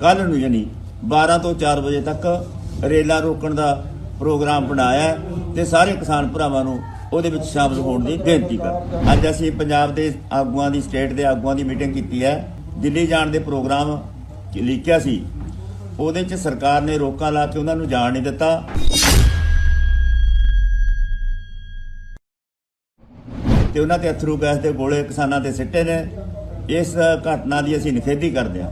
ਕੱਲ ਨੂੰ ਯਾਨੀ 12 ਤੋਂ 4 ਵਜੇ ਤੱਕ ਰੇਲਾਂ ਰੋਕਣ ਦਾ ਪ੍ਰੋਗਰਾਮ ਬਣਾਇਆ ਹੈ ਤੇ ਸਾਰੇ ਕਿਸਾਨ ਭਰਾਵਾਂ ਨੂੰ ਉਹਦੇ ਵਿੱਚ ਸ਼ਾਮਲ ਹੋਣ ਦੀ ਬੇਨਤੀ ਕਰ ਅੱਜ ਅਸੀਂ ਪੰਜਾਬ ਦੇ ਆਗੂਆਂ ਦੀ, ਸਟੇਟ ਦੇ ਆਗੂਆਂ ਦੀ ਮੀਟਿੰਗ ਕੀਤੀ ਹੈ। ਦਿੱਲੀ ਜਾਣ ਦੇ ਪ੍ਰੋਗਰਾਮ ਲਿਖਿਆ ਸੀ। ਉਹਦੇ 'ਚ ਸਰਕਾਰ ਨੇ ਰੋਕਾਂ ਲਾ ਕੇ ਉਹਨਾਂ ਨੂੰ ਜਾਣ ਨਹੀਂ ਦਿੱਤਾ। ਤੇ ਉਹਨਾਂ ਤੇ ਅਥਰੂ ਗੈਸ ਦੇ ਗੋਲੇ ਕਿਸਾਨਾਂ ਤੇ ਸਿੱਟੇ ਨੇ। ਇਸ ਘਟਨਾ ਦੀ ਅਸੀਂ ਨਿਖੇਧੀ ਕਰਦੇ ਹਾਂ।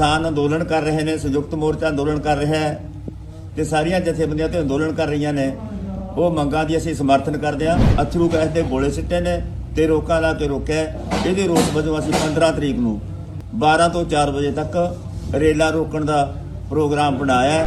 ਕਿਸਾਨ ਅੰਦੋਲਨ ਕਰ ਰਹੇ ਨੇ, ਸੰਯੁਕਤ ਮੋਰਚਾ ਅੰਦੋਲਨ ਕਰ ਰਿਹਾ ਹੈ ਤੇ ਸਾਰੀਆਂ ਜਥੇਬੰਦੀਆਂ ਤੇ ਅੰਦੋਲਨ ਕਰ ਰਹੀਆਂ ਨੇ। ਉਹ ਮੰਗਾਂ ਦੀ ਅਸੀਂ ਸਮਰਥਨ ਕਰਦੇ ਹਾਂ। ਅਥਰੂ ਗੈਸ ਦੇ ਗੋਲੇ ਸਿੱਟੇ ਨੇ ਤੇ ਰੋਕਾਂ ਲਾ ਕੇ ਰੋਕਿਆ ਇਹਦੇ ਰੋਸ ਵਜੋਂ ਅਸੀਂ 15 ਤਰੀਕ ਨੂੰ 12 ਤੋਂ 4 ਵਜੇ ਤੱਕ ਰੇਲਾਂ ਰੋਕਣ ਦਾ ਪ੍ਰੋਗਰਾਮ ਬਣਾਇਆ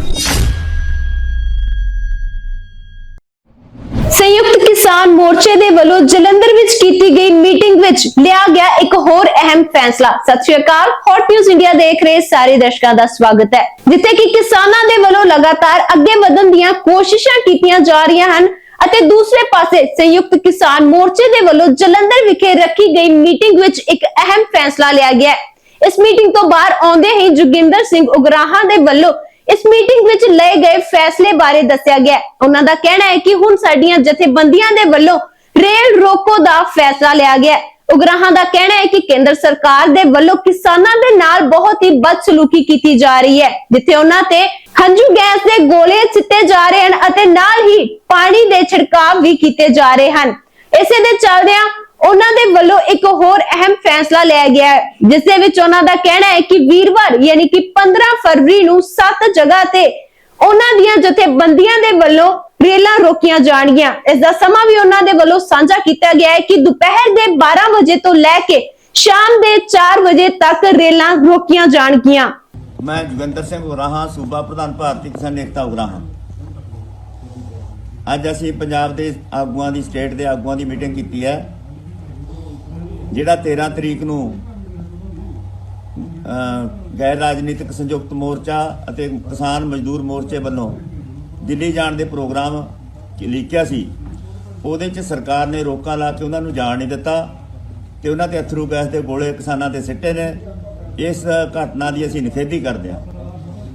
ਕਿਸਾਨ ਮੋਰਚੇ ਦੇ ਵੱਲੋਂ ਜਲੰਧਰ ਵਿੱਚ ਕੀਤੀ ਗਈ ਮੀਟਿੰਗ ਵਿੱਚ ਲਿਆ ਗਿਆ ਇੱਕ ਹੋਰ ਅਹਿਮ ਫੈਸਲਾ। ਸਤਿ ਸ਼੍ਰੀ ਅਕਾਲ ਹੌਟ ਨਿਊਜ਼ ਇੰਡੀਆ ਦੇਖ ਰਹੇ ਸਾਰੇ ਦਰਸ਼ਕਾਂ ਦਾ ਸਵਾਗਤ ਹੈ। ਜਿੱਥੇ ਕਿ ਕਿਸਾਨਾਂ ਦੇ ਵੱਲੋਂ ਲਗਾਤਾਰ ਅੱਗੇ ਵਧਣ ਦੀਆਂ ਕੋਸ਼ਿਸ਼ਾਂ ਕੀਤੀਆਂ ਜਾ ਰਹੀਆਂ ਹਨ ਅਤੇ ਦੂਸਰੇ ਪਾਸੇ ਸੰਯੁਕਤ ਕਿਸਾਨ ਮੋਰਚੇ ਦੇ ਵੱਲੋਂ ਜਲੰਧਰ ਵਿਖੇ ਰੱਖੀ ਗਈ ਮੀਟਿੰਗ ਵਿੱਚ ਇੱਕ ਅਹਿਮ ਫੈਸਲਾ ਲਿਆ ਗਿਆ ਇਸ ਮੀਟਿੰਗ ਤੋਂ ਬਾਹਰ ਆਉਂਦੇ ਹੀ ਜੋਗਿੰਦਰ ਸਿੰਘ ਉਗਰਾਹਾਂ ਦੇ ਵੱਲੋਂ ਇਸ ਮੀਟਿੰਗ ਵਿੱਚ ਲਏ ਗਏ ਫੈਸਲੇ ਬਾਰੇ ਦੱਸਿਆ ਗਿਆ ਉਹਨਾਂ ਦਾ ਕਹਿਣਾ ਹੈ ਕਿ ਹੁਣ ਸਾਡੀਆਂ ਜਥੇਬੰਦੀਆਂ ਦੇ ਵੱਲੋਂ ਰੇਲ ਰੋਕੋ ਦਾ ਫੈਸਲਾ ਲਿਆ ਗਿਆ ਉਗਰਾਹਾਂ ਦਾ ਕਹਿਣਾ ਹੈ ਕਿ ਕੇਂਦਰ ਸਰਕਾਰ ਦੇ ਵੱਲੋਂ ਕਿਸਾਨਾਂ ਦੇ ਨਾਲ ਬਹੁਤ ਹੀ ਬਦਸਲੂਕੀ ਕੀਤੀ ਜਾ ਰਹੀ ਹੈ, ਜਿੱਥੇ ਉਹਨਾਂ ਤੇ ਹੰਝੂ ਗੈਸ ਦੇ ਗੋਲੇ ਸਿੱਟੇ ਜਾ ਰਹੇ ਹਨ ਅਤੇ ਨਾਲ ਹੀ ਪਾਣੀ ਦੇ ਛਿੜਕਾਅ ਵੀ ਕੀਤੇ ਜਾ ਰਹੇ ਹਨ। ਇਸੇ ਦੇ ਚੱਲਦਿਆਂ ਉਹਨਾਂ ਦੇ ਵੱਲੋਂ ਇੱਕ ਹੋਰ ਅਹਿਮ ਫੈਸਲਾ ਲਿਆ ਗਿਆ ਹੈ, ਜਿਸ ਦੇ ਵਿੱਚ ਉਹਨਾਂ ਦਾ ਕਹਿਣਾ ਹੈ ਕਿ ਵੀਰਵਾਰ, ਯਾਨੀ ਕਿ 15 ਫਰਵਰੀ ਨੂੰ ਸੱਤ ਜਗ੍ਹਾ ਤੇ ਉਹਨਾਂ ਦੀਆਂ ਜਥੇਬੰਦੀਆਂ ਦੇ ਵੱਲੋਂ ਰੇਲਾਂ ਰੋਕੀਆਂ ਜਾਣਗੀਆਂ। ਇਸ ਦਾ ਸਮਾਂ ਵੀ ਉਹਨਾਂ ਦੇ ਵੱਲੋਂ ਸਾਂਝਾ ਕੀਤਾ ਗਿਆ ਹੈ ਕਿ ਦੁਪਹਿਰ ਦੇ 12 ਵਜੇ ਤੋਂ ਲੈ ਕੇ ਸ਼ਾਮ ਦੇ 4 ਵਜੇ ਤੱਕ ਰੇਲਾਂ ਰੋਕੀਆਂ ਜਾਣਗੀਆਂ। ਮੈਂ ਜੋਗਿੰਦਰ ਸਿੰਘ ਉਗਰਾਹਾਂ ਸੂਬਾ ਪ੍ਰਧਾਨ ਭਾਰਤੀ ਕਿਸਾਨ ਏਕਤਾ ਉਗਰਾਹਾਂ ਅੱਜ ਅਸੀਂ ਪੰਜਾਬ ਦੇ ਆਗੂਆਂ ਦੀ, ਸਟੇਟ ਦੇ ਆਗੂਆਂ ਦੀ ਮੀਟਿੰਗ ਕੀਤੀ ਹੈ। ਜਿਹੜਾ 13 ਤਰੀਕ ਨੂੰ ਗੈਰ ਰਾਜਨੀਤਿਕ ਸੰਯੁਕਤ ਮੋਰਚਾ ਅਤੇ ਕਿਸਾਨ ਮਜ਼ਦੂਰ ਮੋਰਚੇ ਵੱਲੋਂ ਦਿੱਲੀ ਜਾਣ ਦੇ ਪ੍ਰੋਗਰਾਮ ਲਿਖਿਆ ਸੀ, ਉਹਦੇ 'ਚ ਸਰਕਾਰ ਨੇ ਰੋਕਾਂ ਲਾ ਕੇ ਉਹਨਾਂ ਨੂੰ ਜਾਣ ਨਹੀਂ ਦਿੱਤਾ ਤੇ ਉਹਨਾਂ ਤੇ ਅਥਰੂ ਗੈਸ ਦੇ ਗੋਲੇ ਕਿਸਾਨਾਂ ਤੇ ਸਿੱਟੇ ਨੇ। ਇਸ ਘਟਨਾ ਦੀ ਅਸੀਂ ਨਿਖੇਧੀ ਕਰਦੇ ਹਾਂ।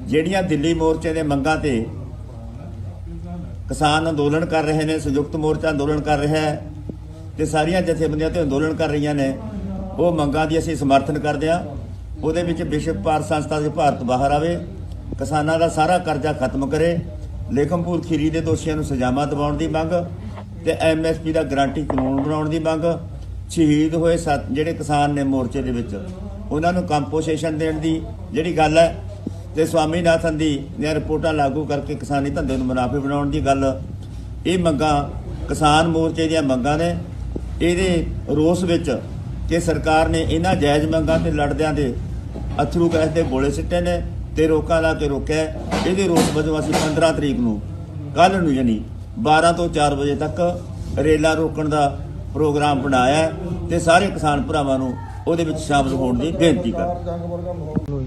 ਜਿਹੜੀਆਂ ਦਿੱਲੀ ਮੋਰਚੇ ਦੇ ਮੰਗਾਂ ਤੇ ਕਿਸਾਨ ਅੰਦੋਲਨ ਕਰ ਰਹੇ ਨੇ, ਸੰਯੁਕਤ ਮੋਰਚਾ ਅੰਦੋਲਨ ਕਰ ਰਿਹਾ ਹੈ ਤੇ ਸਾਰੀਆਂ ਜਥੇਬੰਦੀਆਂ ਤੇ ਅੰਦੋਲਨ ਕਰ ਰਹੀਆਂ ਨੇ। ਉਹ ਮੰਗਾਂ ਦੀ ਅਸੀਂ ਸਮਰਥਨ ਕਰਦੇ ਹਾਂ। ਉਹਦੇ ਵਿੱਚ ਵਿਸ਼ਵ ਭਾਰਤ ਸੰਸਥਾ ਦੇ ਭਾਰਤ ਬਾਹਰ ਆਵੇ, ਕਿਸਾਨਾਂ ਦਾ ਸਾਰਾ ਕਰਜ਼ਾ ਖਤਮ ਕਰੇ, ਲੇਖਮਪੁਰ ਖੀਰੀ ਦੇ ਦੋਸ਼ੀਆਂ ਨੂੰ ਸਜ਼ਾਵਾਂ ਦਿਵਾਉਣ ਦੀ ਮੰਗ ਤੇ ਐਮਐਸਪੀ ਦਾ ਗਾਰੰਟੀ ਕਾਨੂੰਨ ਬਣਾਉਣ ਦੀ ਮੰਗ। ਸ਼ਹੀਦ ਹੋਏ ਸੱਤ ਜਿਹੜੇ ਕਿਸਾਨ ਨੇ ਮੋਰਚੇ ਦੇ ਵਿੱਚ, ਉਹਨਾਂ ਨੂੰ ਕੰਪੋਜੀਸ਼ਨ ਦੇਣ ਦੀ ਜਿਹੜੀ ਗੱਲ ਹੈ ਤੇ ਸਵਾਮੀਨਾਥਨ ਦੀ ਦੀਆਂ ਰਿਪੋਰਟਾਂ ਲਾਗੂ ਕਰਕੇ ਕਿਸਾਨੀ ਧੰਦੇ ਨੂੰ ਮੁਨਾਫੇ ਬਣਾਉਣ ਦੀ ਗੱਲ। ਇਹ ਮੰਗਾਂ ਕਿਸਾਨ ਮੋਰਚੇ ਦੀਆਂ ਮੰਗਾਂ ਨੇ। ਇਹਦੇ ਰੋਸ ਵਿੱਚ ਕਿ ਸਰਕਾਰ ਨੇ ਇਹਨਾਂ ਜਾਇਜ਼ ਮੰਗਾਂ ਤੇ ਲੜਦਿਆਂ ਦੇ ਅਥਰੂ ਗੈਸ ਦੇ ਗੋਲੇ ਸਿੱਟੇ ਨੇ ਤੇ ਰੋਕਾ ਲਾ ਕੇ ਰੋਕਿਆ ਇਹਦੇ ਰੋਸ ਵਜੋਂ ਅਸੀਂ 15 ਤਰੀਕ ਨੂੰ ਕੱਲ ਨੂੰ ਯਾਨੀ 12 ਤੋਂ 4 ਵਜੇ ਤੱਕ ਰੇਲਾਂ ਰੋਕਣ ਦਾ ਪ੍ਰੋਗਰਾਮ ਬਣਾਇਆ ਹੈ ਤੇ ਸਾਰੇ ਕਿਸਾਨ ਭਰਾਵਾਂ ਨੂੰ ਉਹਦੇ ਵਿੱਚ ਸ਼ਾਮਲ ਹੋਣ ਦੀ ਬੇਨਤੀ ਕਰ